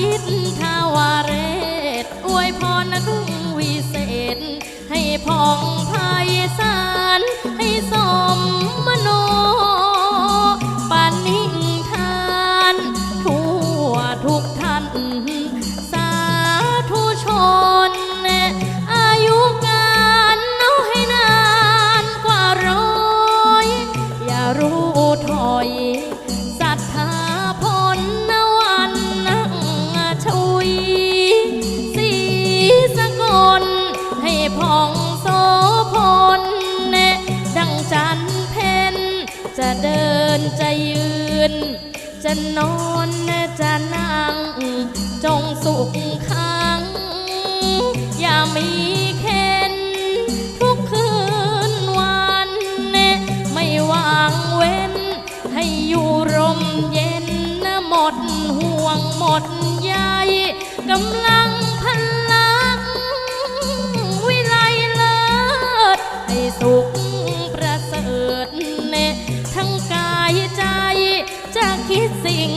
ทิศทาวาเรศอวยพรนักรุ่งวิเศษ ให้พองไพศาลให้สมมโนปานิทาน ทั่วทุกท่าน สาธุชน อายุงานเอาให้นานกว่าร้อย อย่ารู้ถอย ของโสพลแน่ดังจันเพนจะเดินจะยืน จะนอนแน่จะนั่ง จงสุขค้าง อย่ามีเค้นทุกคืนวันแน่ไม่วางเว้น ให้อยู่ร่มเย็นนะหมดห่วงหมดใยกำลัง สุขประเสริฐเนทั้งกายใจจะคิดสิ่ง